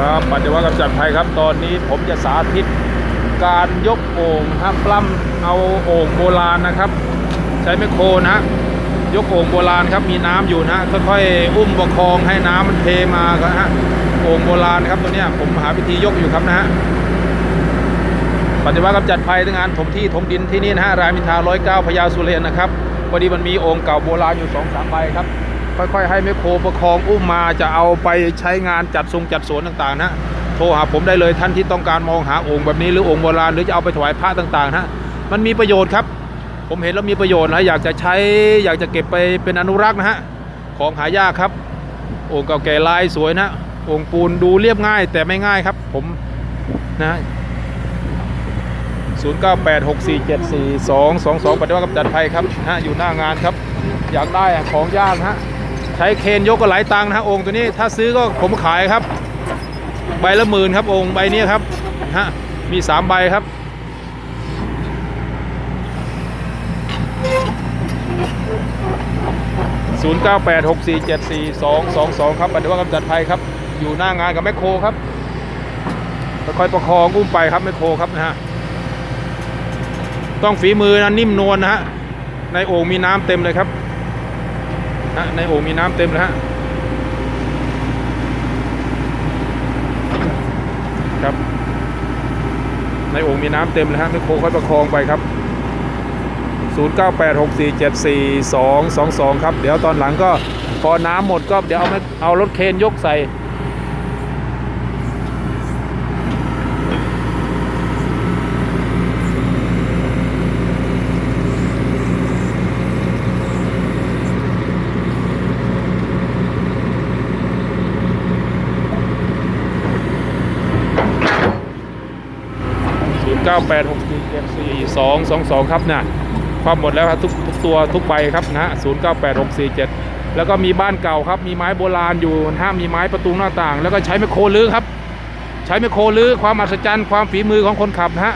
ครับปฏิวัติกำจัดภัยครับตอนนี้ผมจะสาธิตการยกโอ่งนะปล้ำเอาโอ่งโบราณนะครับ ใช้ไมโครนะยกโอ่งโบราณครับมีน้ำอยู่นะค่อยๆอุ้มประคองให้น้ำมันเทมาครับฮะโอ่งโบราณครับตัวเนี้ยผมหาวิธียกอยู่ครับนะฮะปฏิวัติกำจัดภัยทั้งงานถมที่ถมดินที่นี่นะฮะรามินทาร้อยเก้าพญาสุเรนนะครับพอดีมันมีโอ่งเก่าโบราณอยู่สองสามใบครับ ค่อยๆ ให้แมคโครประคองอุ้มมาจะเอาไปใช้งานจัดทรงจัดสวนต่างๆนะโทรหาผมได้เลยท่านที่ต้องการมองหาโอ่งแบบนี้หรือโอ่งโบราณหรือจะเอาไปถวายพระต่างๆนะมันมีประโยชน์ครับ ผมเห็นแล้วมีประโยชน์นะอยากจะใช้อยากจะเก็บไปเป็นอนุรักษ์นะฮะของหายากครับโอ่งเก่าแก่ลายสวยนะโอ่งปูนดูเรียบง่ายแต่ไม่ง่ายครับผมนะ0986474222ปฏิวัติกำจัดภัยครับนะฮะอยู่หน้างานครับ อยากได้อะของยากนะฮะ ใช้เคนยกก็หลายตังค์นะฮะองค์ตัวนี้ถ้าซื้อก็ผมขายครับ ใบละหมื่นครับองค์ใบนี้ครับฮะมีสามใบครับ0986474222 ครับปฏิวัติกำจัดภัยครับ อยู่หน้างานกับแมคโครครับค่อยประคองอุ้มไปครับแมคโครครับนะฮะต้องฝีมือนะนิ่มนวลนะฮะในโอ่งมีน้ำเต็มเลยครับ นะในโอ่งมีน้ำเต็มเลยฮะครับ ในโอ่งมีน้ำเต็มเลยฮะนึกโคค่อยประคองไปครับ 0986474222 ครับ เดี๋ยวตอนหลังก็พอน้ำหมดก็เดี๋ยวเอามาเอารถเคนยกใส่ 0986474222 ครับนะความหมดแล้วครับทุกทุกตัวทุกใบครับนะ098647 แล้วก็มีบ้านเก่าครับ มีไม้โบราณอยู่นะฮะมีไม้ประตูหน้าต่าง แล้วก็ใช้ไมโครลื้อครับ ใช้ไมโครลื้อความมหัศจรรย์ความฝีมือของคนขับนะฮะ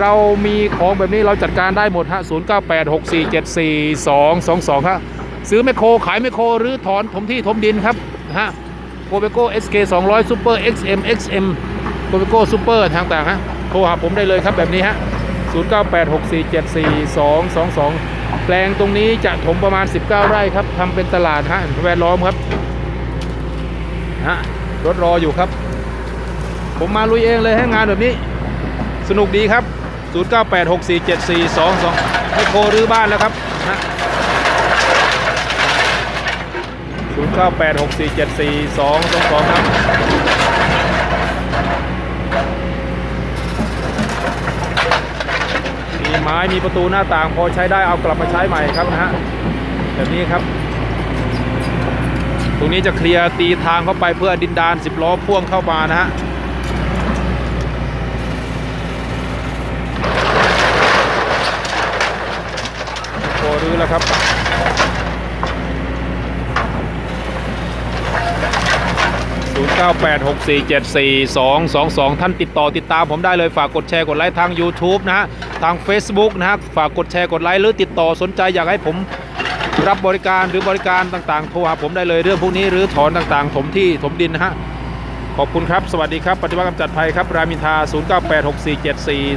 เรามีของแบบนี้เราจัดการได้หมดฮะ0986474222 ครับซื้อไมโครขายไมโครหรือถอนถมที่ถมดินครับนะฮะโกเบโก้ SK 200 Super XM XM โกเบโก้ซูเปอร์ต่างฮะ ทรหาผมได้เลยครับแบบนี้ฮะ 0986474222 แปลงตรงนี้จะถมประมาณ 19 ไร่ครับทำเป็นตลาดฮะแวดล้อมครับฮะรถรออยู่ครับ ผมมาลุยเองเลยให้งานแบบนี้ สนุกดีครับ 0986474222 ให้โครื้อบ้านแล้วครับฮะ0986474222 ครับ ไม้มีประตูหน้าต่างพอใช้ได้เอากลับมาใช้ใหม่ครับนะฮะแบบนี้ครับ ตรงนี้จะเคลียร์ตีทางเข้าไปเพื่อดินดาน10ล้อพ่วงเข้ามานะฮะโครื้อแล้วครับ0986474222 ท่านติดต่อติดตามผมได้เลยฝากกดแชร์กดไลค์ทาง YouTube นะฮะ ทาง Facebook นะฮะฝากกดแชร์กดไลค์หรือติดต่อสนใจอยากให้ผมรับบริการหรือบริการต่างๆ โทรหาผมได้เลยเรื่องพวกนี้หรือถอนต่างๆ ถมที่ถมดินนะฮะขอบคุณครับ สวัสดีครับ ปฏิบัติกำจัดภัยครับ รามินทา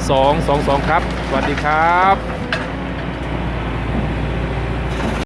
0986474222 ครับ สวัสดีครับ